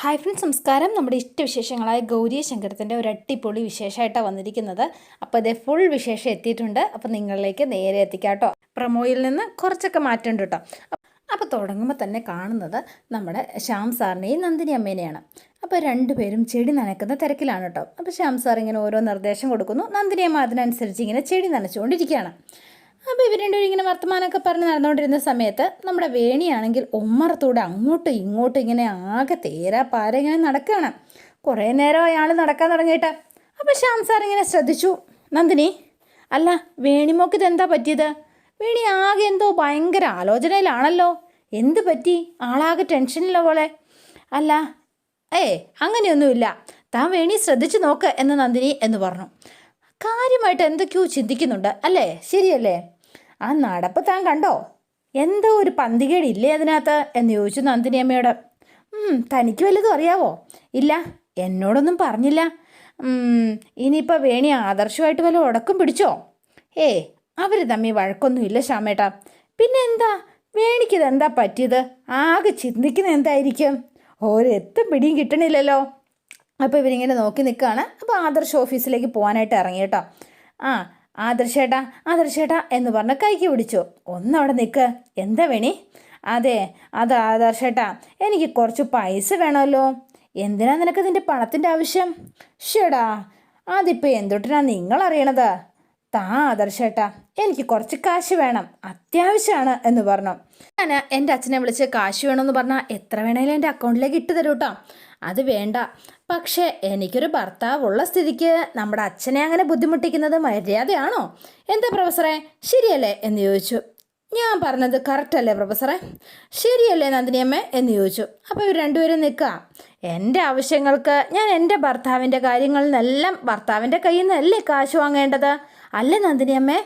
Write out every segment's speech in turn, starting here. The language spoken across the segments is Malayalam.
ഹായ് ഫ്രണ്ട്സ് നമസ്കാരം. നമ്മുടെ ഇഷ്ടവിശേഷങ്ങളായ ഗൗരിയ ശങ്കരത്തിന്റെ ഒരു അടിപൊളി വിശേഷമായിട്ടാണ് വന്നിരിക്കുന്നത്. അപ്പോൾ ഇതേ ഫുൾ വിശേഷം എത്തിയിട്ടുണ്ട്. അപ്പോൾ നിങ്ങളിലേക്ക് നേരെ എത്തിക്കാം കേട്ടോ. പ്രമോയിൽ നിന്ന് കുറച്ചൊക്കെ മാറ്റമുണ്ട് കേട്ടോ. അപ്പോൾ തുടങ്ങുമ്പോൾ തന്നെ കാണുന്നത് നമ്മുടെ ശ്യാം സാറിനെയും നന്ദിനി അമ്മേനെയാണ്. അപ്പോൾ രണ്ടുപേരും ചെടി നനക്കുന്ന തിരക്കിലാണ് കേട്ടോ. അപ്പോൾ ശ്യാം സാർ ഇങ്ങനെ ഓരോ നിർദ്ദേശം കൊടുക്കുന്നു. നന്ദിനി അമ്മ അതിനനുസരിച്ച് ഇങ്ങനെ ചെടി നനച്ചുകൊണ്ടിരിക്കുകയാണ്. അപ്പോൾ ഇവർ രണ്ടുപേരും ഇങ്ങനെ വർത്തമാനമൊക്കെ പറഞ്ഞ് നടന്നുകൊണ്ടിരുന്ന സമയത്ത് നമ്മുടെ വേണിയാണെങ്കിൽ ഉമ്മറത്തൂടെ അങ്ങോട്ടും ഇങ്ങോട്ടും ഇങ്ങനെ ആകെ തേരാ പാര ഇങ്ങനെ നടക്കുകയാണ്. കുറേ നേരം അയാൾ നടക്കാൻ തുടങ്ങിയിട്ട്. അപ്പോൾ ശ്യാം സാർ ഇങ്ങനെ ശ്രദ്ധിച്ചു. നന്ദിനി അല്ല വേണിമോക്ക് ഇതെന്താ പറ്റിയത്? വേണി ആകെ എന്തോ ഭയങ്കര ആലോചനയിലാണല്ലോ. എന്ത് പറ്റി? ആളാകെ ടെൻഷനില്ല പോലെ അല്ല ഏ അങ്ങനെയൊന്നുമില്ല. താൻ വേണി ശ്രദ്ധിച്ചു നോക്ക് എന്ന് നന്ദിനി എന്ന് പറഞ്ഞു. കാര്യമായിട്ട് എന്തൊക്കെയോ ചിന്തിക്കുന്നുണ്ട്. അല്ലേ? ശരിയല്ലേ? ആ നടപ്പ് താൻ കണ്ടോ? എന്തോ ഒരു പന്തികേടില്ലേ അതിനകത്ത്? എന്ന് ചോദിച്ചു നന്ദിനി അമ്മയോട് "ഉം, തനിക്ക് വല്ലതും അറിയാവോ? ഇല്ല എന്നോടൊന്നും പറഞ്ഞില്ല. ഇനിയിപ്പോൾ വേണി ആദർശമായിട്ട് വല്ല ഉടക്കം പിടിച്ചോ? ഏ അവർ തമ്മി വഴക്കൊന്നും ഇല്ല ശ്യാമേട്ടാ. പിന്നെ എന്താ? വേണിക്കിത് എന്താ പറ്റിയത്? ആകെ ചിന്തിക്കുന്നത് എന്തായിരിക്കും? ഒരെത്തും പിടിയും കിട്ടണില്ലല്ലോ. അപ്പോൾ ഇവരിങ്ങനെ നോക്കി നിൽക്കുകയാണ് അപ്പോൾ ആദർശ് ഓഫീസിലേക്ക് പോകാനായിട്ട് ഇറങ്ങി കേട്ടോ. ആ ആദർശേട്ടാ ആദർശേട്ടാ എന്ന് പറഞ്ഞ കൈക്ക് പിടിച്ചു. ഒന്നവിടെ നിൽക്ക് എന്താ വേണി? അതെ അത് ആദർശേട്ടാ എനിക്ക് കുറച്ച് പൈസ വേണമല്ലോ. എന്തിനാ നിനക്ക് നിന്റെ പണത്തിന്റെ ആവശ്യം? ഷേടാ അതിപ്പോൾ എന്തൊട്ടിനാ നിങ്ങൾ അറിയണത്? താ ആദർശേട്ടാ എനിക്ക് കുറച്ച് കാശ് വേണം. അത്യാവശ്യമാണ് എന്ന് പറഞ്ഞു. ഞാൻ എന്റെ അച്ഛനെ വിളിച്ച് കാശ് വേണമെന്ന് പറഞ്ഞാൽ എത്ര വേണേലും എന്റെ അക്കൗണ്ടിലേക്ക് ഇട്ട് തരൂട്ടോ അത് വേണ്ട. പക്ഷേ എനിക്കൊരു ഭർത്താവുള്ള സ്ഥിതിക്ക് നമ്മുടെ അച്ഛനെ അങ്ങനെ ബുദ്ധിമുട്ടിക്കുന്നത് മര്യാദയാണോ? എന്താ പ്രൊഫസറെ? ശരിയല്ലേ എന്ന് ചോദിച്ചു. ഞാൻ പറഞ്ഞത് കറക്റ്റ് അല്ലേ പ്രൊഫസറെ? ശരിയല്ലേ നന്ദിനിയമ്മ എന്ന് ചോദിച്ചു. അപ്പോൾ ഇവർ രണ്ടുപേരും നിൽക്കുക എന്റെ ആവശ്യങ്ങൾക്ക് ഞാൻ എന്റെ ഭർത്താവിന്റെ കാര്യങ്ങളിൽ നിന്നെല്ലാം ഭർത്താവിന്റെ കയ്യിൽ നിന്നല്ലേ കാശ് വാങ്ങേണ്ടത്? അല്ലേ നന്ദിനിയമ്മേ?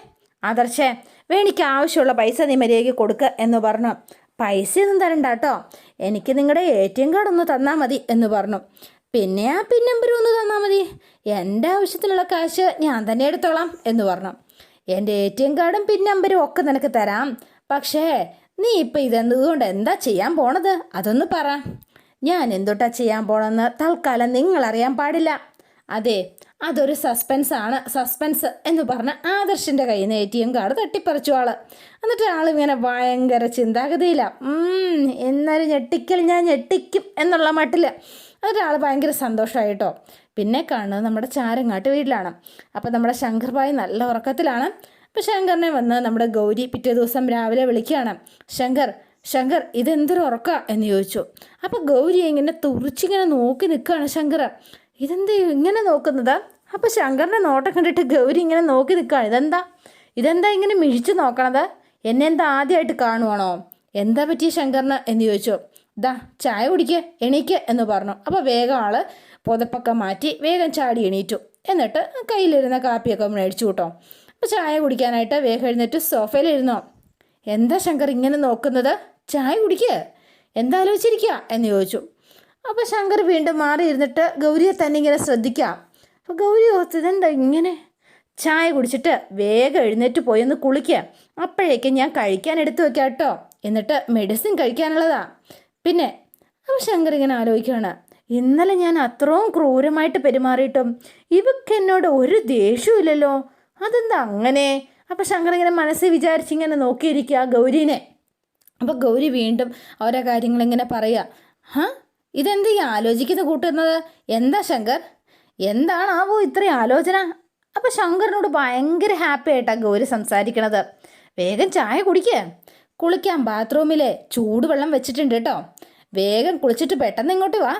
ആദർശേ വേണിക്ക് ആവശ്യമുള്ള പൈസ നീ മര്യാദയ്ക്ക് കൊടുക്കുക എന്ന് പറഞ്ഞു. പൈസയൊന്നും തരണ്ട കേട്ടോ. എനിക്ക് നിങ്ങളുടെ എ ടി എം കാർഡ് ഒന്ന് തന്നാൽ മതി എന്ന് പറഞ്ഞു. പിന്നെ ആ പിൻ നമ്പർ ഒന്ന് തന്നാൽ മതി. എന്റെ ആവശ്യത്തിനുള്ള കാശ് ഞാൻ തന്നെ എടുത്തോളാം എന്ന് പറഞ്ഞു. എന്റെ എ ടി എം കാർഡും പിൻ നമ്പരും ഒക്കെ നിനക്ക് തരാം. പക്ഷേ നീ ഇപ്പം ഇതെന്തുകൊണ്ട് എന്താ ചെയ്യാൻ പോണത്? അതൊന്ന് പറ. ഞാൻ എന്തൊട്ടാ ചെയ്യാൻ പോണെന്ന് തൽക്കാലം നിങ്ങൾ അറിയാൻ പാടില്ല. അതെ അതൊരു സസ്പെൻസ് ആണ്. സസ്പെൻസ് എന്ന് പറഞ്ഞ ആദർശിന്റെ കയ്യിൽ നിന്ന് എ ടി എം കാർഡ് തട്ടിപ്പറിച്ചു ആൾ. എന്നിട്ട് ആൾ ഇങ്ങനെ ഭയങ്കര ചിന്താഗതിയില്ല എന്നാലും ഞെട്ടിക്കൽ ഞാൻ ഞെട്ടിക്കും എന്നുള്ള മട്ടിൽ ആൾ ഭയങ്കര സന്തോഷമായിട്ടോ പിന്നെ കാണുന്നത് നമ്മുടെ ചാരങ്ങാട്ട് വീട്ടിലാണ്. അപ്പോൾ നമ്മുടെ ശങ്കർഭായി നല്ല ഉറക്കത്തിലാണ്. അപ്പോൾ ശങ്കറിനെ വന്ന് നമ്മുടെ ഗൗരി പിറ്റേ ദിവസം രാവിലെ വിളിക്കുകയാണ്. ശങ്കർ ശങ്കർ ഇതെന്തൊരു ഉറക്ക? എന്ന് ചോദിച്ചു. അപ്പോൾ ഗൗരി ഇങ്ങനെ തുറിച്ചിങ്ങനെ നോക്കി നിൽക്കുകയാണ് ശങ്കർ ഇതെന്ത് ഇങ്ങനെ നോക്കുന്നത്? അപ്പോൾ ശങ്കറിന്റെ നോട്ടം കണ്ടിട്ട് ഗൗരി ഇങ്ങനെ നോക്കി നിൽക്കുകയാണ്. ഇതെന്താ? ഇതെന്താ ഇങ്ങനെ മിഴിച്ച് നോക്കണത്? എന്നെ എന്താ ആദ്യമായിട്ട് കാണുവാണോ? എന്താ പറ്റിയ ശങ്കറിന്? എന്ന് ചോദിച്ചു. ദാ ചായ കുടിക്കുക എണീക്ക് എന്ന് പറഞ്ഞു. അപ്പോൾ വേഗം ആൾ പുതപ്പൊക്കെ മാറ്റി വേഗം ചാടി എണീറ്റു. എന്നിട്ട് കയ്യിലിരുന്ന കാപ്പിയൊക്കെ മേടിച്ചു കൂട്ടോ. അപ്പോൾ ചായ കുടിക്കാനായിട്ട് വേഗം എഴുന്നേറ്റ് സോഫയിലിരുന്നോ എന്താ ശങ്കർ ഇങ്ങനെ നോക്കുന്നത്? ചായ കുടിക്കുക എന്താ ആലോചിച്ചിരിക്കുക എന്ന് ചോദിച്ചു. അപ്പോൾ ശങ്കർ വീണ്ടും മാറി ഇരുന്നിട്ട് ഗൗരിയെ തന്നെ ഇങ്ങനെ ശ്രദ്ധിക്കാം അപ്പോൾ ഗൗരി ഓർത്ത് ഇതെന്താ ഇങ്ങനെ? ചായ കുടിച്ചിട്ട് വേഗം എഴുന്നേറ്റ് പോയി ഒന്ന് കുളിക്കുക അപ്പോഴേക്കും ഞാൻ കഴിക്കാൻ എടുത്തു വെക്കാം കേട്ടോ എന്നിട്ട് മെഡിസിൻ കഴിക്കാനുള്ളതാ. പിന്നെ അപ്പം ശങ്കർ ഇങ്ങനെ ആലോചിക്കുകയാണ് ഇന്നലെ ഞാൻ അത്രയും ക്രൂരമായിട്ട് പെരുമാറിയിട്ടും ഇവക്ക് എന്നോട് ഒരു ദേഷ്യമില്ലല്ലോ അതെന്താ അങ്ങനെ? അപ്പം ശങ്കർ ഇങ്ങനെ മനസ്സിൽ വിചാരിച്ചിങ്ങനെ നോക്കിയിരിക്കുക ഗൗരീനെ. അപ്പോൾ ഗൗരി വീണ്ടും ഓരോ കാര്യങ്ങളിങ്ങനെ പറയുക ഹാ? ഇതെന്ത് ഈ ആലോചിക്കുന്ന കൂട്ടുന്നത്? എന്താ ശങ്കർ? എന്താണ് എന്താണാവോ ഇത്രയും ആലോചന? അപ്പോൾ ശങ്കറിനോട് ഭയങ്കര ഹാപ്പി ആയിട്ടാണ് ഗൗരി സംസാരിക്കണത്. വേഗം ചായ കുടിക്കുക കുളിക്കാൻ ബാത്റൂമിൽ ചൂടുവെള്ളം വെച്ചിട്ടുണ്ട് കേട്ടോ. വേഗം കുളിച്ചിട്ട് പെട്ടെന്ന് ഇങ്ങോട്ട് വാ.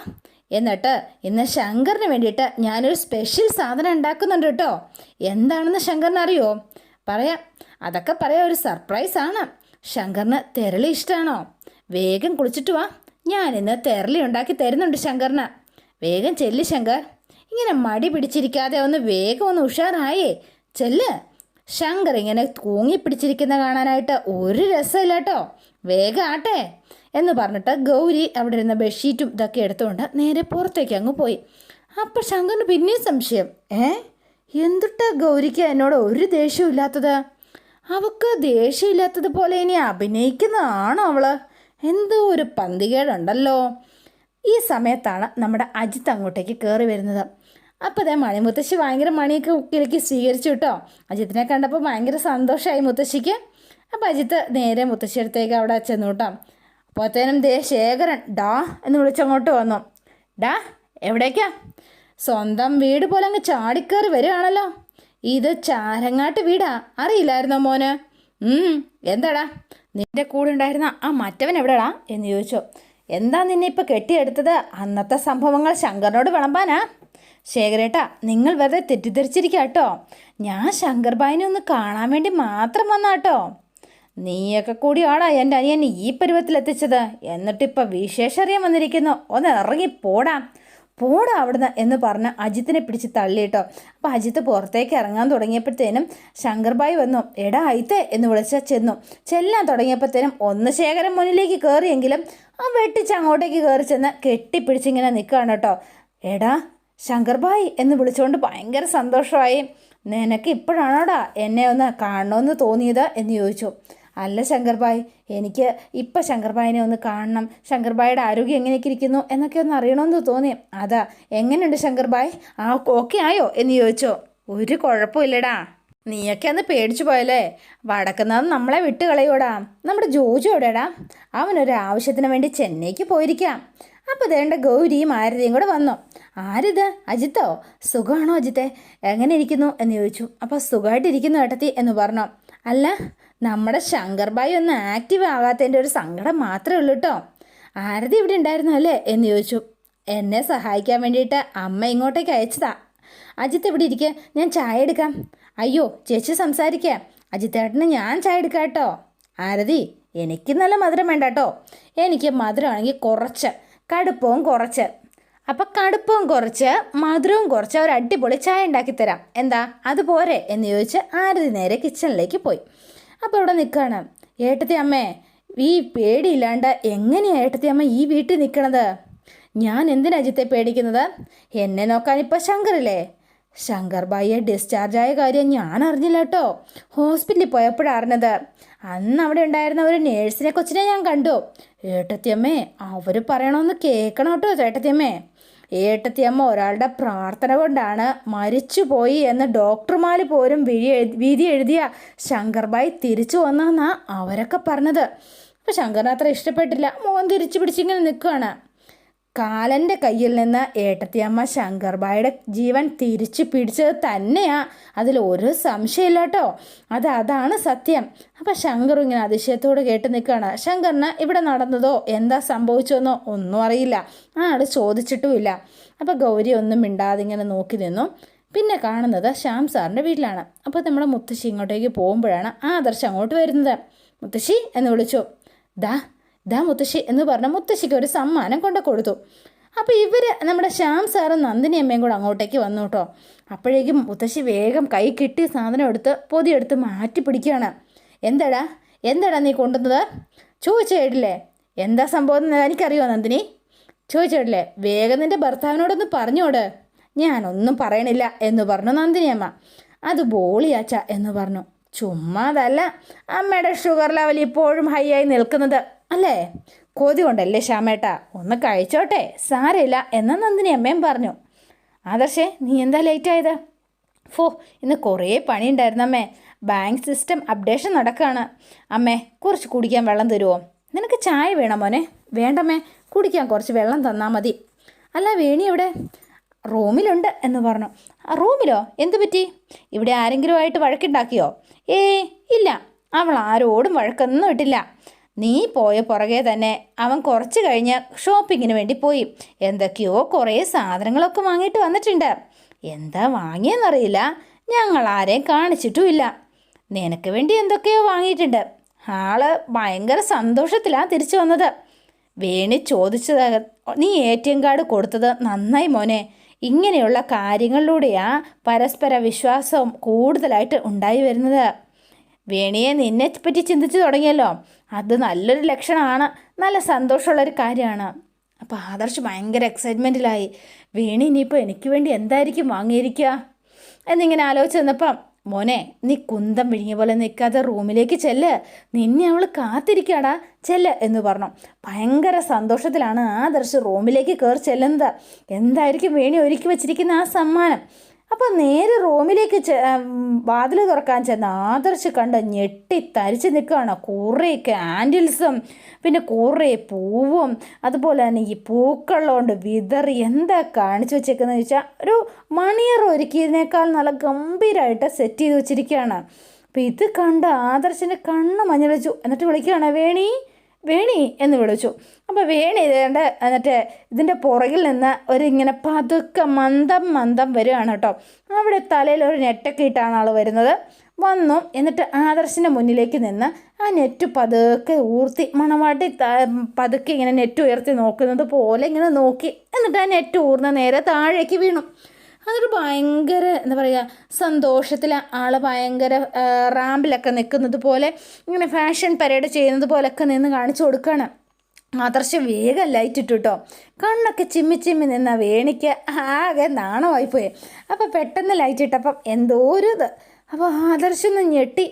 എന്നിട്ട് ഇന്ന് ശങ്കറിന് വേണ്ടിയിട്ട് ഞാനൊരു സ്പെഷ്യൽ സാധനം ഉണ്ടാക്കുന്നുണ്ട് കേട്ടോ. എന്താണെന്ന് ശങ്കറിന് അറിയോ? പറയാം. അതൊക്കെ പറയാം ഒരു സർപ്രൈസ് ആണ്. ശങ്കറിന് തെരളി ഇഷ്ടമാണോ വേഗം കുളിച്ചിട്ട് വാ. ഞാൻ ഇന്ന് തെരളി ഉണ്ടാക്കി തരുന്നുണ്ട് ശങ്കറിന്. വേഗം ചെല്ല് ശങ്കർ. ഇങ്ങനെ മടി പിടിച്ചിരിക്കാതെ ഒന്ന് വേഗം ഒന്ന് ഉഷാറായേ. ചെല്ല്. ശങ്കർ ഇങ്ങനെ തൂങ്ങി പിടിച്ചിരിക്കുന്ന കാണാനായിട്ട് ഒരു രസമില്ല കേട്ടോ വേഗം ആട്ടെ എന്ന് പറഞ്ഞിട്ട് ഗൗരി അവിടെ ഇരുന്ന ബെഡ്ഷീറ്റും ഇതൊക്കെ എടുത്തുകൊണ്ട് നേരെ പുറത്തേക്ക് അങ്ങ് പോയി. അപ്പം ശങ്കറിന് പിന്നെയും സംശയം ഏ? എന്തുട്ടാ ഗൗരിക്ക് എന്നോട് ഒരു ദേഷ്യവും ഇല്ലാത്തത്? അവക്ക് ദേഷ്യമില്ലാത്തത് പോലെ ഇനി അഭിനയിക്കുന്നതാണോ അവൾ? എന്തോ ഒരു പന്തികേടുണ്ടല്ലോ. ഈ സമയത്താണ് നമ്മുടെ അജിത്ത് അങ്ങോട്ടേക്ക് കയറി വരുന്നത്. അപ്പോൾ അതേ മണി മുത്തശ്ശി ഭയങ്കര മണിയൊക്കെ ഉക്കിലേക്ക് സ്വീകരിച്ചു കേട്ടോ അജിത്തിനെ കണ്ടപ്പോൾ ഭയങ്കര സന്തോഷമായി മുത്തശ്ശിക്ക്. അപ്പോൾ അജിത്ത് നേരെ മുത്തശ്ശി അടുത്തേക്ക് അവിടെ ചെന്നു കേട്ടോ അപ്പോഴത്തേനും ദേ ശേഖരൻ ഡാ എന്ന് വിളിച്ചങ്ങോട്ട് വന്നു. ഡാ എവിടേക്കാ? സ്വന്തം വീട് പോലെ അങ്ങ് ചാടിക്കയറി വരികയാണല്ലോ. ഇത് ചാരങ്ങാട്ട് വീടാ അറിയില്ലായിരുന്നോ മോന്? എന്താടാ? നിന്റെ കൂടെ ഉണ്ടായിരുന്ന ആ മറ്റവൻ എവിടെടാ? എന്ന് ചോദിച്ചു. എന്താ നിന്നെ ഇപ്പോൾ കെട്ടിയെടുത്തത്? അന്നത്തെ സംഭവങ്ങൾ ശങ്കറിനോട് വിളമ്പാനാ? ശേഖരേട്ടാ നിങ്ങൾ വെറുതെ തെറ്റിദ്ധരിച്ചിരിക്കുക കേട്ടോ ഞാൻ ശങ്കർബായിനെ ഒന്ന് കാണാൻ വേണ്ടി മാത്രം വന്നാട്ടോ. നീയൊക്കെ കൂടിയാടാ എന്റെ അനിയൻ ഈ പരുവത്തിലെത്തിച്ചത്. എന്നിട്ടിപ്പോൾ വിശേഷം അറിയാൻ വന്നിരിക്കുന്നു. ഒന്ന് ഇറങ്ങി പോടാ. പോടാ അവിടുന്ന് എന്ന് പറഞ്ഞ് അജിത്തിനെ പിടിച്ച് തള്ളിയിട്ടോ. അപ്പോൾ അജിത്ത് പുറത്തേക്ക് ഇറങ്ങാൻ തുടങ്ങിയപ്പോഴത്തേനും ശങ്കർബായി വന്നു. എടാ അയിത്തേ എന്ന് വിളിച്ച ചെന്നു. ചെല്ലാൻ തുടങ്ങിയപ്പോഴത്തേനും ഒന്ന് ശേഖരൻ മുന്നിലേക്ക് കയറിയെങ്കിലും ആ വെട്ടിച്ച് അങ്ങോട്ടേക്ക് കയറി ചെന്ന് കെട്ടിപ്പിടിച്ചിങ്ങനെ നിൽക്കുകയാണ് കേട്ടോ. എടാ ശങ്കർബായി എന്ന് വിളിച്ചുകൊണ്ട് ഭയങ്കര സന്തോഷമായി. നിനക്ക് ഇപ്പോഴാണോടാ എന്നെ ഒന്ന് കാണണമെന്ന് തോന്നിയത് എന്ന് ചോദിച്ചു. അല്ല ശങ്കർബായ് എനിക്ക് ഇപ്പം ശങ്കർബായിനെ ഒന്ന് കാണണം. ശങ്കർബായിയുടെ ആരോഗ്യം എങ്ങനെയൊക്കെ ഇരിക്കുന്നു എന്നൊക്കെ ഒന്ന് അറിയണമെന്ന് തോന്നി. അതാ എങ്ങനെയുണ്ട് ശങ്കർബായ്? ആ ഓക്കെ ആയോ എന്ന് ചോദിച്ചു. ഒരു കുഴപ്പമില്ലടാ. നീയൊക്കെ അന്ന് പേടിച്ചു പോയല്ലേ? വടക്കുന്നത് നമ്മളെ വിട്ട് കളയൂടാ നമ്മുടെ ജോജു എവിടെടാ അവനൊരു ആവശ്യത്തിന് വേണ്ടി ചെന്നൈക്ക് പോയിരിക്കാം. അപ്പോൾ ദേണ്ട ഗൗരിയും ആരതിയും കൂടെ വന്നു? ആരിത്? അജിത്തോ? സുഖമാണോ അജിത്തെ? എങ്ങനെ ഇരിക്കുന്നു? എന്ന് ചോദിച്ചു. അപ്പോൾ സുഖമായിട്ടിരിക്കുന്നു ഏട്ടത്തി എന്ന് പറഞ്ഞു? അല്ല നമ്മുടെ ശങ്കർബായി ഒന്ന് ആക്റ്റീവ് ആകാത്തതിന്റെ ഒരു സങ്കടം മാത്രമേ ഉള്ളൂ കേട്ടോ ആരതി ഇവിടെ ഉണ്ടായിരുന്നു അല്ലേ? എന്ന് ചോദിച്ചു. എന്നെ സഹായിക്കാൻ വേണ്ടിയിട്ട് അമ്മ ഇങ്ങോട്ടേക്ക് അയച്ചതാ. അജിത്ത് ഇവിടെ ഇരിക്കുക ഞാൻ ചായ എടുക്കാം. അയ്യോ ചേച്ചി സംസാരിക്കുക അജിത്തേട്ടന് ഞാൻ ചായ എടുക്കാം കേട്ടോ ആരതി എനിക്ക് നല്ല മധുരം വേണ്ട കേട്ടോ എനിക്ക് മധുരമാണെങ്കിൽ കുറച്ച്. കടുപ്പവും കുറച്ച്. അപ്പം കടുപ്പവും കുറച്ച് മധുരവും കുറച്ച് ഒരു അടിപൊളി ചായ ഉണ്ടാക്കി തരാം. എന്താ? അത് പോരെ എന്ന് ചോദിച്ച് ആരതി നേരെ കിച്ചണിലേക്ക് പോയി. അപ്പോൾ ഇവിടെ നിൽക്കുകയാണ് ഏട്ടത്തി അമ്മേ ഈ പേടിയില്ലാണ്ട് എങ്ങനെയാണ് ഏട്ടത്തി അമ്മ ഈ വീട്ടിൽ നിൽക്കണത് ഞാൻ എന്തിനാ അജിത്തെ പേടിക്കുന്നത്? എന്നെ നോക്കാൻ ഇപ്പം ശങ്കറില്ലേ? ശങ്കർ ഭായിയെ ഡിസ്ചാർജ് ആയ കാര്യം ഞാൻ അറിഞ്ഞില്ല കേട്ടോ. ഹോസ്പിറ്റലിൽ പോയപ്പോഴാണ് അറിഞ്ഞത്. അന്ന് അവിടെ ഉണ്ടായിരുന്ന ഒരു നേഴ്സിനെ കൊച്ചിനെ ഞാൻ കണ്ടു. ഏട്ടത്തിയമ്മേ അവർ പറയണമെന്ന് കേൾക്കണം കേട്ടോ ചേട്ടത്തിയമ്മേ? ഏട്ടത്തിയമ്മ ഒരാളുടെ പ്രാർത്ഥന കൊണ്ടാണ് മരിച്ചുപോയി എന്ന് ഡോക്ടർമാർ പോലും വിഴി വിധി എഴുതിയ ശങ്കർബായി തിരിച്ചു വന്നതെന്നാണ് അവരൊക്കെ പറഞ്ഞത്. അപ്പോൾ ശങ്കറിന് അത്ര ഇഷ്ടപ്പെട്ടില്ല. മോൻ തിരിച്ചു പിടിച്ചിങ്ങനെ നിൽക്കുകയാണ് കാലന്റെ കയ്യിൽ നിന്ന് ഏട്ടത്തിയമ്മ ശങ്കർബായുടെ ജീവൻ തിരിച്ചു പിടിച്ചത് തന്നെയാണ് അതിൽ ഒരു സംശയമില്ല കേട്ടോ അത് അതാണ് സത്യം. അപ്പം ശങ്കർ ഇങ്ങനെ അതിശയത്തോട് കേട്ട് നിൽക്കുകയാണ്. ശങ്കറിന് ഇവിടെ നടന്നതോ എന്താ സംഭവിച്ചതെന്നോ ഒന്നും അറിയില്ല. ആ ആൾ ചോദിച്ചിട്ടുമില്ല. അപ്പോൾ ഗൗരി ഒന്നും മിണ്ടാതെ ഇങ്ങനെ നോക്കി നിന്നു. പിന്നെ കാണുന്നത് ശ്യാം സാറിന്റെ വീട്ടിലാണ്. അപ്പോൾ നമ്മുടെ മുത്തശ്ശി ഇങ്ങോട്ടേക്ക് പോകുമ്പോഴാണ് ആദർശ് അങ്ങോട്ട് വരുന്നത്. മുത്തശ്ശി എന്ന് വിളിച്ചു. ദാ ദാ മുത്തശ്ശി എന്ന് പറഞ്ഞ മുത്തശ്ശിക്ക് ഒരു സമ്മാനം കൊണ്ട് കൊടുത്തു. അപ്പോൾ ഇവർ നമ്മുടെ ശ്യാം സാറും നന്ദിനി അമ്മയും കൂടെ അങ്ങോട്ടേക്ക് വന്നു കേട്ടോ അപ്പോഴേക്കും മുത്തശ്ശി വേഗം കൈ കിട്ടിയ സാധനം എടുത്ത് പൊതിയെടുത്ത് മാറ്റി പിടിക്കുകയാണ്. എന്തടാ? എന്താടാ നീ കൊണ്ടുവന്നത്? ചോദിച്ചു എന്താ സംഭവം എന്ന് എനിക്കറിയോ നന്ദിനി? ചോദിച്ചു വേഗം നിന്റെ ഭർത്താവിനോടൊന്ന് പറഞ്ഞോട് ഞാനൊന്നും പറയണില്ല എന്ന് പറഞ്ഞു നന്ദിനി അമ്മ. അത് ബോളിയാച്ച എന്ന് പറഞ്ഞു. ചുമ്മാതല്ല. അമ്മയുടെ ഷുഗർ ലെവൽ ഇപ്പോഴും ഹൈ ആയി നിൽക്കുന്നത്. അല്ലേ? കൊതി കൊണ്ടല്ലേ ശ്യാമേട്ട? ഒന്ന് കഴിച്ചോട്ടെ. സാരമില്ല. എന്ന് നന്ദിനി അമ്മയും പറഞ്ഞു. ആദർശേ നീ എന്താ ലേറ്റ് ആയത്? ഫോ ഇന്ന് കുറേ പണിയുണ്ടായിരുന്നു അമ്മേ ബാങ്ക് സിസ്റ്റം അപ്ഡേഷൻ നടക്കുകയാണ് അമ്മേ കുറച്ച് കുടിക്കാൻ വെള്ളം തരുമോ നിനക്ക് ചായ വേണം മോനെ? വേണ്ടമ്മേ. കുടിക്കാൻ കുറച്ച് വെള്ളം തന്നാൽ മതി. അല്ല വേണി എവിടെ? റൂമിലുണ്ട് എന്ന് പറഞ്ഞു. "ആ, റൂമിലോ? എന്തു പറ്റി? ഇവിടെ ആരെങ്കിലുമായിട്ട് വഴക്കുണ്ടാക്കിയോ? ഏ ഇല്ല. അവൾ ആരോടും വഴക്കൊന്നും ഇട്ടില്ല. നീ പോയ പുറകെ തന്നെ അവൻ കുറച്ച് കഴിഞ്ഞ് ഷോപ്പിങ്ങിന് വേണ്ടി പോയി. എന്തൊക്കെയോ കുറേ സാധനങ്ങളൊക്കെ വാങ്ങിയിട്ട് വന്നിട്ടുണ്ട്. എന്താ വാങ്ങിയെന്നറിയില്ല. ഞങ്ങൾ ആരെയും കാണിച്ചിട്ടുമില്ല. നിനക്ക് വേണ്ടി എന്തൊക്കെയോ വാങ്ങിയിട്ടുണ്ട്. ആൾ ഭയങ്കര സന്തോഷത്തിലാണ് തിരിച്ചു വന്നത്. വേണി ചോദിച്ചത് നീ എ ടി എം കാർഡ് കൊടുത്തത് നന്നായി മോനെ. ഇങ്ങനെയുള്ള കാര്യങ്ങളിലൂടെയാണ് പരസ്പര വിശ്വാസം കൂടുതലായിട്ട് ഉണ്ടായി വരുന്നത്. വേണിയെ നിന്നെ പറ്റി ചിന്തിച്ചു തുടങ്ങിയല്ലോ. അത് നല്ലൊരു ലക്ഷണമാണ്. നല്ല സന്തോഷമുള്ളൊരു കാര്യമാണ്. അപ്പോൾ ആദർശ് ഭയങ്കര എക്സൈറ്റ്മെന്റിലായി വേണി ഇനിയിപ്പോൾ എനിക്ക് വേണ്ടി എന്തായിരിക്കും വാങ്ങിയിരിക്കുക? എന്നിങ്ങനെ ആലോചിച്ച് നിന്നപ്പം മോനെ നീ കുന്തം വിഴിഞ്ഞ പോലെ നിൽക്കാതെ റൂമിലേക്ക് ചെല്ല്. നിന്നെ അവൾ കാത്തിരിക്കാടാ. ചെല്ല് എന്ന് പറഞ്ഞു. ഭയങ്കര സന്തോഷത്തിലാണ് ആദർശ് റൂമിലേക്ക് കയറി ചെല്ലുന്നത്. എന്തായിരിക്കും വേണി ഒരുക്കി വെച്ചിരിക്കുന്ന ആ സമ്മാനം? അപ്പോൾ നേരെ റൂമിലേക്ക് വാതിൽ തുറക്കാൻ ചെന്ന ആദർശ് കണ്ട് ഞെട്ടി തരിച്ച് നിൽക്കുകയാണ്. കുറേ കാൻഡിൽസും പിന്നെ കുറേ പൂവും അതുപോലെ തന്നെ ഈ പൂക്കളുണ്ട് വിതറി എന്താ കാണിച്ചു വെച്ചേക്കുന്നത് ചോദിച്ചാൽ ഒരു മണിയർ ഒരുക്കിയതിനേക്കാൾ നല്ല ഗംഭീരമായിട്ട് സെറ്റ് ചെയ്ത് വെച്ചിരിക്കുകയാണ്. അപ്പോൾ ഇത് കണ്ട് ആദർശിന്റെ കണ്ണ് മഞ്ഞളിച്ചു. എന്നിട്ട് വിളിക്കുകയാണ് വേണി വേണി എന്ന് വിളിച്ചു. അപ്പോൾ വേണി ഇതേണ്ട എന്നിട്ട് ഇതിന്റെ പുറകിൽ നിന്ന് ഒരിങ്ങനെ പതുക്കെ മന്ദം മന്ദം വരികയാണ് കേട്ടോ. അവിടെ തലയിൽ ഒരു നെറ്റൊക്കെ ഇട്ടാണ് ആൾ വരുന്നത്. വന്നു എന്നിട്ട് ആദർശിന്റെ മുന്നിലേക്ക് നിന്ന് ആ നെറ്റ് പതുക്കെ ഊർത്തി മണവാട്ടി പതുക്കെ ഇങ്ങനെ നെറ്റ് ഉയർത്തി നോക്കുന്നത് പോലെ ഇങ്ങനെ നോക്കി. എന്നിട്ട് ആ നെറ്റ് ഊർന്ന നേരെ താഴേക്ക് വീണു. അതൊരു ഭയങ്കര എന്താ പറയുക സന്തോഷത്തിൽ ആൾ ഭയങ്കര റാമ്പിലൊക്കെ നിൽക്കുന്നത് പോലെ ഇങ്ങനെ ഫാഷൻ പരേഡ് ചെയ്യുന്നത് പോലെയൊക്കെ നിന്ന് കാണിച്ചു കൊടുക്കുകയാണ് ആദർശ വേഗം ലൈറ്റ് ഇട്ടു കേട്ടോ കണ്ണൊക്കെ ചിമ്മി ചിമ്മി നിന്ന വേണിക്ക്. ആകെ നാണമായിപ്പോയി അപ്പോൾ പെട്ടെന്ന് ലൈറ്റ് ഇട്ടപ്പം എന്തോ ഒരു ഇത്. അപ്പോൾ ആദർശൊന്ന് ഞെട്ടി.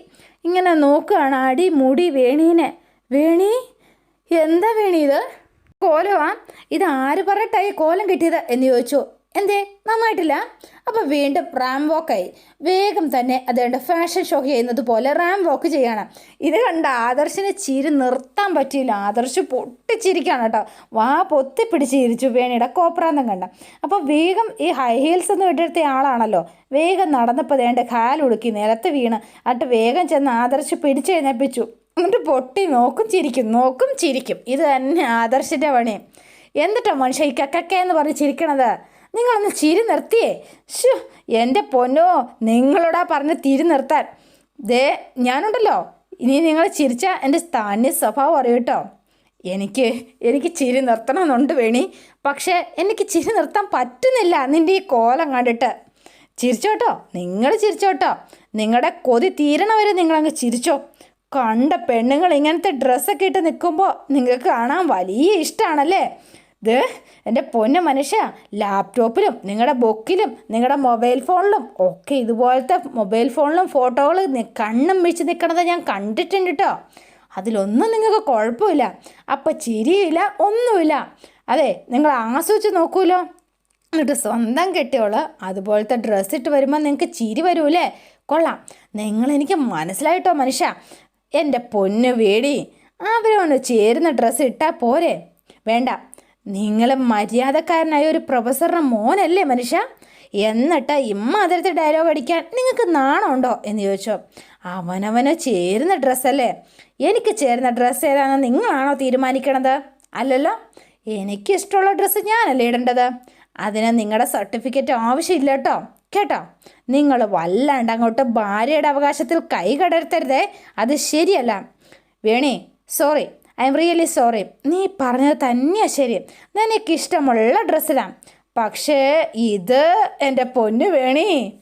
ഇങ്ങനെ നോക്കുകയാണ് അടി മുടി വേണീനെ. വേണി? എന്താ വേണി ഇത്? കോലമാ? ഇത് ആര് പറഞ്ഞിട്ടായി കോലം കിട്ടിയത്? എന്ന് ചോദിച്ചു. എന്തേ? നന്നായിട്ടില്ല? അപ്പോൾ വീണ്ടും റാം വോക്കായി. വേഗം തന്നെ അതേണ്ട ഫാഷൻ ഷോ ചെയ്യുന്നത് പോലെ റാം വോക്ക് ചെയ്യണം. ഇത് കണ്ട ആദർശിനെ ചിരി നിർത്താൻ പറ്റിയില്ല. ആദർശ് പൊട്ടിച്ചിരിക്കുകയാണ് കേട്ടോ. വാ പൊത്തി പിടിച്ചിരിച്ചു വേണിയുടെ കോപ്രാന്തം കണ്ട. അപ്പോൾ വേഗം ഈ ഹൈ ഹീൽസ് എന്ന് വിട്ടെടുത്ത ആളാണല്ലോ. വേഗം നടന്നപ്പോൾ വേണ്ട കാലുടുക്കി നിലത്ത് വീണ്. എന്നിട്ട് വേഗം ചെന്ന് ആദർശ് പിടിച്ചെഴുന്നേപ്പിച്ചു എന്നിട്ട് പൊട്ടി നോക്കും ചിരിക്കും. നോക്കും ചിരിക്കും. ഇത് തന്നെ ആദർശിന്റെ പണി. എന്നിട്ടോ മനുഷ്യ ഈ കക്കക്ക എന്ന് പറഞ്ഞ് ചിരിക്കണത്? നിങ്ങളൊന്ന് ചിരി നിർത്തിയേ. ഷു എന്റെ പൊന്നോ നിങ്ങളോടാ പറഞ്ഞ് തിരി നിർത്താൻ. ദേ ഞാനുണ്ടല്ലോ. ഇനി നിങ്ങൾ ചിരിച്ച എന്റെ സ്ഥാന്യ സ്വഭാവം അറിയും കേട്ടോ എനിക്ക് എനിക്ക് ചിരി നിർത്തണമെന്നുണ്ട് വേണി. പക്ഷേ എനിക്ക് ചിരി നിർത്താൻ പറ്റുന്നില്ല നിന്റെ ഈ കോലം കണ്ടിട്ട്. ചിരിച്ചോട്ടോ നിങ്ങൾ ചിരിച്ചോട്ടോ നിങ്ങളുടെ കൊതി തീരണ വരെ നിങ്ങളങ്ങ് ചിരിച്ചോ? കണ്ട പെണ്ണുങ്ങൾ ഇങ്ങനത്തെ ഡ്രസ്സൊക്കെ ഇട്ട് നിൽക്കുമ്പോൾ നിങ്ങൾക്ക് കാണാൻ വലിയ ഇഷ്ടമാണല്ലേ ഇത് എന്റെ പൊന്ന മനുഷ്യ ലാപ്ടോപ്പിലും നിങ്ങളുടെ ബുക്കിലും നിങ്ങളുടെ മൊബൈൽ ഫോണിലും ഒക്കെ ഇതുപോലത്തെ മൊബൈൽ ഫോണിലും ഫോട്ടോകൾ കണ്ണും വെച്ച് നിൽക്കണത് ഞാൻ കണ്ടിട്ടുണ്ട് കേട്ടോ അതിലൊന്നും നിങ്ങൾക്ക് കുഴപ്പമില്ല. അപ്പം ചിരിയില്ല ഒന്നുമില്ല. അതെ നിങ്ങൾ ആസ്വദിച്ച് നോക്കൂലോ? എന്നിട്ട് സ്വന്തം കെട്ടിയോൾ അതുപോലത്തെ ഡ്രസ്സ് ഇട്ട് വരുമ്പോൾ നിങ്ങൾക്ക് ചിരി വരൂലേ കൊള്ളാം. നിങ്ങളെനിക്ക് മനസ്സിലായിട്ടോ മനുഷ്യ? എന്റെ പൊന്ന് വേടി അവരോട് ചേരുന്ന ഡ്രസ്സ് ഇട്ടാൽ പോരെ? വേണ്ട. നിങ്ങൾ മര്യാദക്കാരനായ ഒരു പ്രൊഫസറിന്റെ മോനല്ലേ മനുഷ്യ? എന്നിട്ട് ഇമ്മാതിരത്തെ ഡയലോഗ് അടിക്കാൻ നിങ്ങൾക്ക് നാണമുണ്ടോ? എന്ന് ചോദിച്ചോ. അവനവന് ചേരുന്ന ഡ്രസ്സല്ലേ എനിക്ക് ചേരുന്ന ഡ്രസ്സ് ഏതാണെന്ന് നിങ്ങളാണോ തീരുമാനിക്കണത്? അല്ലല്ലോ? എനിക്ക് ഇഷ്ടമുള്ള ഡ്രസ്സ് ഞാനല്ലേ ഇടേണ്ടത്? അതിന് നിങ്ങളുടെ സർട്ടിഫിക്കറ്റ് ആവശ്യമില്ല കേട്ടോ. കേട്ടോ? നിങ്ങൾ വല്ലാണ്ട് അങ്ങോട്ട് ഭാര്യയുടെ അവകാശത്തിൽ കൈ കടർത്തരുതേ അത് ശരിയല്ല. വേണേ sorry I M really sorry. നീ പറഞ്ഞത് തന്നെയാണ് ശരി. നിനക്ക് ഇഷ്ടമുള്ള ഡ്രസ്സിലാണ് പക്ഷേ ഇത് എന്റെ പൊന്നു വേണി.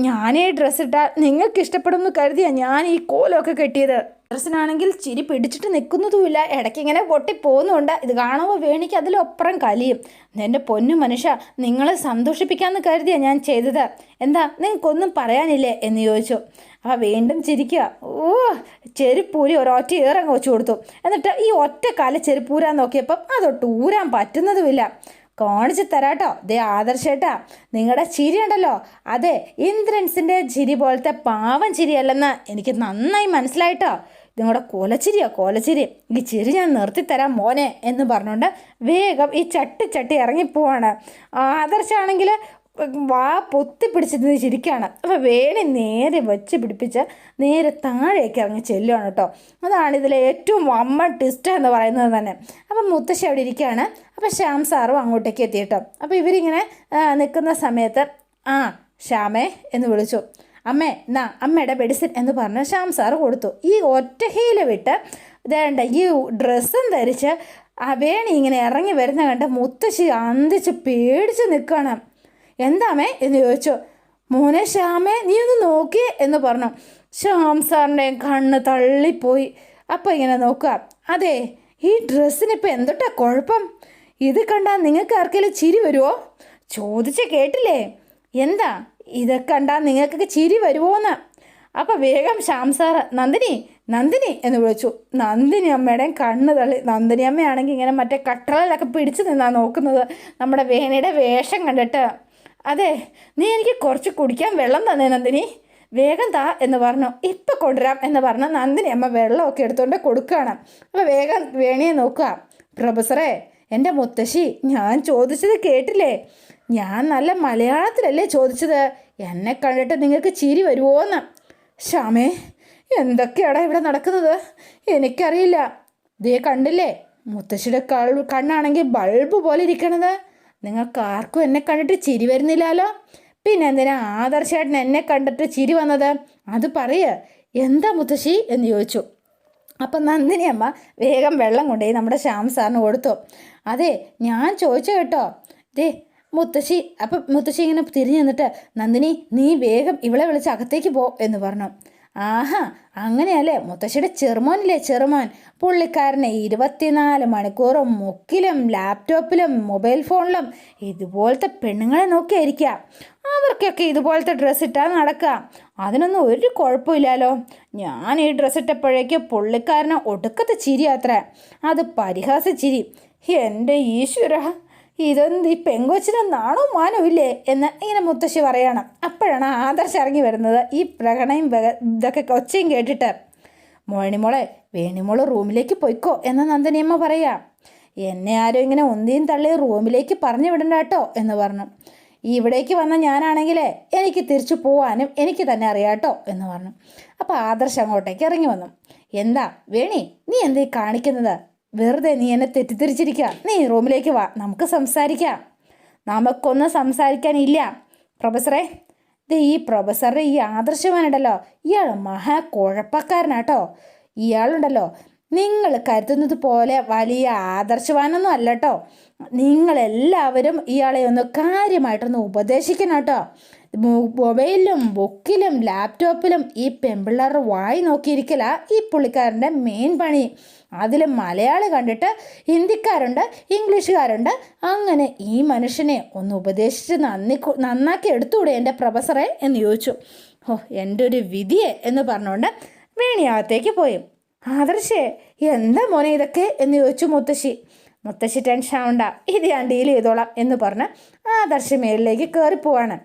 ഞാൻ ഈ ഡ്രസ്സ് നിങ്ങൾക്ക് ഇഷ്ടപ്പെടുമെന്ന് കരുതിയാ ഞാൻ ഈ കോലൊക്കെ കെട്ടിയത്. ഡ്രസ്സിനാണെങ്കിൽ ചിരി പിടിച്ചിട്ട് നിൽക്കുന്നതുമില്ല. ഇടയ്ക്ക് ഇങ്ങനെ പൊട്ടി പോകുന്നുണ്ട് ഇത് കാണുമ്പോൾ വേണിക്ക് അതിലൊപ്പുറം കലിയും. എന്റെ പൊന്നു മനുഷ്യ നിങ്ങളെ സന്തോഷിപ്പിക്കാമെന്ന് കരുതിയാണ് ഞാൻ ചെയ്തത്. എന്താ? നിങ്ങൾക്കൊന്നും പറയാനില്ലേ? എന്ന് ചോദിച്ചു. അപ്പോൾ വീണ്ടും ചിരിക്കുക. ഓ ചെരുപ്പൂരി ഒരൊറ്റ ഏറങ്ങ് വെച്ച് കൊടുത്തു. എന്നിട്ട് ഈ ഒറ്റ കാല ചെരുപ്പൂരാൻ നോക്കിയപ്പം അതൊട്ട് ഊരാൻ പറ്റുന്നതുമില്ല. കാണിച്ചു തരാട്ടോ. ദേ ആദർശേട്ടാ നിങ്ങളുടെ ചിരി ഉണ്ടല്ലോ. അതെ ഇന്ദ്രൻസിന്റെ ചിരി പോലത്തെ പാവം ചിരിയല്ലെന്ന് എനിക്ക് നന്നായി മനസ്സിലായിട്ടോ. നിങ്ങളുടെ കോലച്ചിരിയോ കോലച്ചിരി. ഈ ചിരി ഞാൻ നിർത്തിത്തരാം മോനെ എന്ന് പറഞ്ഞുകൊണ്ട് വേഗം ഈ ചട്ടി ചട്ടി ഇറങ്ങിപ്പോവാണ് ആദർശാണെങ്കിൽ വാ പൊത്തി പിടിച്ചിരുന്ന് ചിരിക്കുകയാണ് അപ്പോൾ വേണി നേരെ വെച്ച് പിടിപ്പിച്ച് നേരെ താഴേക്ക് ഇറങ്ങി ചെല്ലുകയാണ് കേട്ടോ. അതാണ് ഇതിലെ ഏറ്റവും വമ്മ ട്വിസ്റ്റ് എന്ന് പറയുന്നത് തന്നെ. അപ്പം മുത്തശ്ശി അവിടെ ഇരിക്കുകയാണ്. അപ്പോൾ ശ്യാം സാറും അങ്ങോട്ടേക്ക് എത്തി കേട്ടോ. അപ്പോൾ ഇവരിങ്ങനെ നിൽക്കുന്ന സമയത്ത് ആ ശ്യാമേ എന്ന് വിളിച്ചു. അമ്മേ എന്നാ അമ്മയുടെ മെഡിസിൻ എന്ന് പറഞ്ഞ് ശ്യാം സാറ് കൊടുത്തു. ഈ ഒറ്റ ഹീല വിട്ട് ഇതേണ്ട ഈ ഡ്രസ്സും ധരിച്ച് ആ വേണി ഇങ്ങനെ ഇറങ്ങി വരുന്ന കണ്ട് മുത്തശ്ശി അന്തിച്ച് പേടിച്ച് നിൽക്കണം എന്താമേ എന്ന് ചോദിച്ചു. മോനെ ശ്യാമേ നീ ഒന്ന് നോക്കിയേ എന്ന് പറഞ്ഞു. ശ്യാം സാറിന്റെയും കണ്ണ് തള്ളിപ്പോയി. അപ്പോൾ ഇങ്ങനെ നോക്കുക. അതെ ഈ ഡ്രസ്സിന് ഇപ്പം എന്തൊട്ടാ കുഴപ്പം? ഇത് കണ്ടാൽ നിങ്ങൾക്ക് ആർക്കെങ്കിലും ചിരി വരുമോ ചോദിച്ച് കേട്ടില്ലേ. എന്താ? ഇതൊക്കെ കണ്ടാൽ നിങ്ങൾക്കൊക്കെ ചിരി വരുമോന്ന് അപ്പോൾ വേഗം ശ്യാം സാറ് നന്ദിനി നന്ദിനി എന്ന് വിളിച്ചു. നന്ദിനി അമ്മയുടെയും കണ്ണ് തള്ളി. നന്ദിനി അമ്മയാണെങ്കിൽ ഇങ്ങനെ മറ്റേ കട്ടറലൊക്കെ പിടിച്ചു നിന്നാണ് നോക്കുന്നത്. നമ്മുടെ വേനയുടെ വേഷം കണ്ടിട്ട്. അതെ നീ എനിക്ക് കുറച്ച് കുടിക്കാൻ വെള്ളം തന്നേ നന്ദിനി. വേഗം താ എന്ന് പറഞ്ഞു. ഇപ്പം കൊണ്ടുവരാം എന്ന് പറഞ്ഞു നന്ദിനി അമ്മ വെള്ളമൊക്കെ എടുത്തുകൊണ്ട് കൊടുക്കുകയാണ്. അപ്പോൾ വേഗം വേണിയെ നോക്കുക. പ്രൊഫസറെ എന്റെ മുത്തശ്ശി ഞാൻ ചോദിച്ചത് കേട്ടില്ലേ? ഞാൻ നല്ല മലയാളത്തിലല്ലേ ചോദിച്ചത്? എന്നെ കണ്ടിട്ട് നിങ്ങൾക്ക് ചിരി വരുമോന്ന് ശ്യാമേ എന്തൊക്കെയാടാ ഇവിടെ നടക്കുന്നത്? എനിക്കറിയില്ല. ദേ കണ്ടില്ലേ? മുത്തശ്ശിയുടെ കൾ കണ്ണാണെങ്കിൽ ബൾബ് പോലെ ഇരിക്കണത്. നിങ്ങൾക്ക് ആർക്കും എന്നെ കണ്ടിട്ട് ചിരി വരുന്നില്ലല്ലോ? പിന്നെ എന്തിനാ ആദർശേട്ടൻ എന്നെ കണ്ടിട്ട് ചിരി വന്നത്? അത് പറയ. എന്താ മുത്തശ്ശി? എന്ന് ചോദിച്ചു. അപ്പം നന്ദിനി അമ്മ വേഗം വെള്ളം കൊണ്ടുപോയി നമ്മുടെ ശ്യാം സാറിന് കൊടുത്തു. അതെ ഞാൻ ചോദിച്ചു കേട്ടോ. ദേ മുത്തശ്ശി അപ്പം മുത്തശ്ശി ഇങ്ങനെ തിരിഞ്ഞു നിന്നിട്ട് നന്ദിനി നീ വേഗം ഇവളെ വിളിച്ച് അകത്തേക്ക് പോ എന്ന് പറഞ്ഞു. ആഹാ അങ്ങനെയല്ലേ? മുത്തശ്ശിയുടെ ചെറുമോനില്ലേ ചെറുമോൻ? പുള്ളിക്കാരനെ ഇരുപത്തിനാല് മണിക്കൂറും മുക്കിലും ലാപ്ടോപ്പിലും മൊബൈൽ ഫോണിലും ഇതുപോലത്തെ പെണ്ണുങ്ങളെ നോക്കിയായിരിക്കുക അവർക്കൊക്കെ ഇതുപോലത്തെ ഡ്രസ്സ് ഇട്ടാൽ നടക്കുക അതിനൊന്നും ഒരു കുഴപ്പമില്ലല്ലോ. ഞാൻ ഈ ഡ്രസ്സ് ഇട്ടപ്പോഴേക്ക് പുള്ളിക്കാരനെ ഒടുക്കത്തെ ചിരി അത്ര. അത് പരിഹാസ ചിരി. എന്റെ ഈശ്വര. ഇതെന്ത് ഈ പെങ്കൊച്ചിന് നാണോ മാനോ ഇല്ലേ എന്ന് ഇങ്ങനെ മുത്തശ്ശി പറയണം. അപ്പോഴാണ് ആദർശ് ഇറങ്ങി വരുന്നത്. ഈ പ്രകടനയും ഇതൊക്കെ ഒച്ചയും കേട്ടിട്ട്. മോണിമോളെ വേണിമോൾ റൂമിലേക്ക് പോയിക്കോ എന്ന് നന്ദനിയമ്മ പറയാം. എന്നെ ആരോ ഇങ്ങനെ ഒന്നിയും തള്ളി റൂമിലേക്ക് പറഞ്ഞു വിടണ്ട കേട്ടോ എന്ന് പറഞ്ഞു. ഇവിടേക്ക് വന്ന ഞാനാണെങ്കിലേ എനിക്ക് തിരിച്ചു പോവാനും എനിക്ക് തന്നെ അറിയാട്ടോ എന്ന് പറഞ്ഞു. അപ്പോൾ ആദർശ് അങ്ങോട്ടേക്ക് ഇറങ്ങി വന്നു. എന്താ വേണി നീ എന്തേ കാണിക്കുന്നത്? വെറുതെ നീ എന്നെ തെറ്റിദ്ധരിച്ചിരിക്കുക നീ റൂമിലേക്ക് വാ. നമുക്ക് സംസാരിക്കാം. നമുക്കൊന്നും സംസാരിക്കാനില്ല. പ്രൊഫസറെ ഇത് ഈ പ്രൊഫസറുടെ ഈ ആദർശവാനുണ്ടല്ലോ ഇയാൾ മഹാ കുഴപ്പക്കാരനാട്ടോ. ഇയാളുണ്ടല്ലോ. നിങ്ങൾ കരുതുന്നത് പോലെ വലിയ ആദർശവാനൊന്നും അല്ല കേട്ടോ നിങ്ങളെല്ലാവരും ഇയാളെ ഒന്ന് കാര്യമായിട്ടൊന്ന് ഉപദേശിക്കണം കേട്ടോ മൊബൈലിലും ബുക്കിലും ലാപ്ടോപ്പിലും ഈ പെമ്പിള്ളേരുടെ വായി നോക്കിയിരിക്കല ഈ പുള്ളിക്കാരന്റെ മെയിൻ പണി. അതിൽ മലയാളി കണ്ടിട്ട് ഹിന്ദിക്കാരുണ്ട് ഇംഗ്ലീഷുകാരുണ്ട്. അങ്ങനെ ഈ മനുഷ്യനെ ഒന്ന് ഉപദേശിച്ച് നന്ദി നന്നാക്കി എടുത്തുകൂടെ എന്റെ പ്രൊഫസറെ എന്ന് ചോദിച്ചു. ഓ എന്റെ ഒരു വിധിയെ എന്ന് പറഞ്ഞുകൊണ്ട് വേണിയാകത്തേക്ക് പോയി. ആദർശേ എന്താ മോനെ ഇതൊക്കെ എന്ന് ചോദിച്ചു മുത്തശ്ശി. മുത്തശ്ശി ടെൻഷൻ ആവണ്ട ഇത് ഞാൻ ഡീൽ ചെയ്തോളാം എന്ന് പറഞ്ഞ് ആദർശ മേലിലേക്ക് കയറിപ്പോവാണ്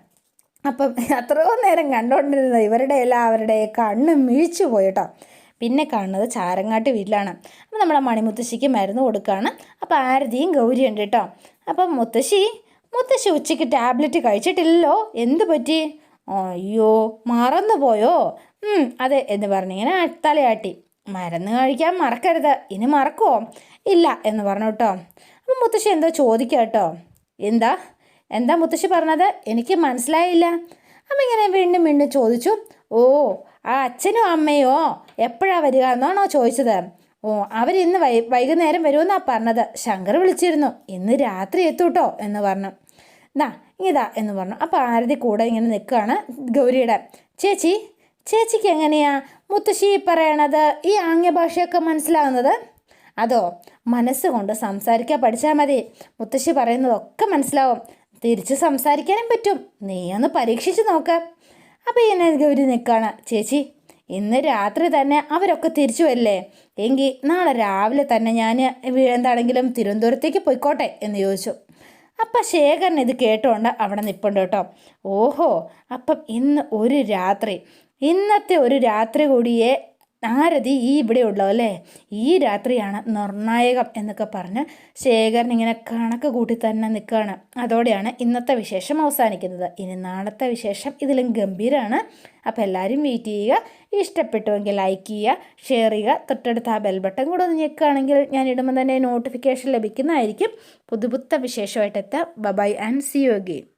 അപ്പം അത്രയോ നേരം കണ്ടുകൊണ്ടിരുന്ന ഇവരുടെ എല്ലാവരുടെ കണ്ണ് മിഴിച്ചു പോയിട്ടോ പിന്നെ കാണുന്നത് ചാരങ്ങാട്ട് വീട്ടിലാണ്. അപ്പം നമ്മളെ മണിമുത്തശ്ശിക്ക് മരുന്ന് കൊടുക്കുകയാണ് അപ്പോൾ ആരതിയും ഗൗരിയുണ്ട് കേട്ടോ. അപ്പം മുത്തശ്ശി മുത്തശ്ശി ഉച്ചയ്ക്ക് ടാബ്ലറ്റ് കഴിച്ചിട്ടില്ലല്ലോ? എന്ത് പറ്റി? അയ്യോ മറന്നു പോയോ അതെ എന്ന് പറഞ്ഞിങ്ങനെ തലയാട്ടി. മരുന്ന് കഴിക്കാൻ മറക്കരുത്. ഇനി മറക്കുമോ ഇല്ല എന്ന് പറഞ്ഞു കേട്ടോ. അപ്പം മുത്തശ്ശി എന്തോ ചോദിക്കുക കേട്ടോ. എന്താ? എന്താ മുത്തശ്ശി പറഞ്ഞത്? എനിക്ക് മനസ്സിലായില്ല. അപ്പം ഇങ്ങനെ വീണ്ടും വീണ്ടും ചോദിച്ചു. ഓ ആ അച്ഛനോ അമ്മയോ എപ്പോഴാണ് വരിക എന്നാണോ ചോദിച്ചത്. ഓ അവരിന്ന് വൈ വൈകുന്നേരം വരുമെന്നാ പറഞ്ഞത്. ശങ്കർ വിളിച്ചിരുന്നു. ഇന്ന് രാത്രി എത്തൂട്ടോ എന്ന് പറഞ്ഞു. നാ ഇതാ എന്ന് പറഞ്ഞു. അപ്പോൾ ആരതി കൂടെ ഇങ്ങനെ നിൽക്കുകയാണ് ഗൗരിയുടെ. ചേച്ചി ചേച്ചിക്ക് എങ്ങനെയാ മുത്തശ്ശി പറയണത്? ഈ ആംഗ്യ ഭാഷയൊക്കെ മനസ്സിലാവുന്നത്? അതോ മനസ്സുകൊണ്ട് സംസാരിക്കാൻ പഠിച്ചാൽ മതി. മുത്തശ്ശി പറയുന്നതൊക്കെ മനസ്സിലാവും. തിരിച്ച് സംസാരിക്കാനും പറ്റും. നീ ഒന്ന് പരീക്ഷിച്ച് നോക്ക്. അപ്പോൾ എന്നെ ഗൗരി നിൽക്കുകയാണ് ചേച്ചി ഇന്ന് രാത്രി തന്നെ അവരൊക്കെ തിരിച്ചു വരില്ലേ? എങ്കിൽ നാളെ രാവിലെ തന്നെ ഞാൻ എന്താണെങ്കിലും തിരുവനന്തപുരത്തേക്ക് പോയിക്കോട്ടെ എന്ന് ചോദിച്ചു. അപ്പം ശേഖരൻ ഇത് കേട്ടോണ്ട് അവിടെ നിൽപ്പുണ്ട് കേട്ടോ. ഓഹോ അപ്പം ഇന്ന് ഒരു രാത്രി. ഇന്നത്തെ ഒരു രാത്രി കൂടിയേ ആരതി ഈ ഇവിടെ ഉള്ളോ അല്ലേ? ഈ രാത്രിയാണ് നിർണായകം എന്നൊക്കെ പറഞ്ഞ് ശേഖരൻ ഇങ്ങനെ കണക്ക് കൂട്ടി തന്നെ നിൽക്കുകയാണ് അതോടെയാണ് ഇന്നത്തെ വിശേഷം അവസാനിക്കുന്നത്. ഇനി നാളത്തെ വിശേഷം ഇതിലും ഗംഭീരമാണ് അപ്പോൾ എല്ലാവരും വെയിറ്റ് ചെയ്യുക. ഇഷ്ടപ്പെട്ടുവെങ്കിൽ ലൈക്ക് ചെയ്യുക ഷെയർ ചെയ്യുക. തൊട്ടടുത്ത് ആ ബെൽ ബട്ടൺ കൂടെ ഒന്ന് ഞെക്കുകയാണെങ്കിൽ ഞാൻ ഇടുമ്പോൾ തന്നെ നോട്ടിഫിക്കേഷൻ ലഭിക്കുന്നതായിരിക്കും. പുതുപുത്ത വിശേഷമായിട്ട് എത്താം. Bye and see you again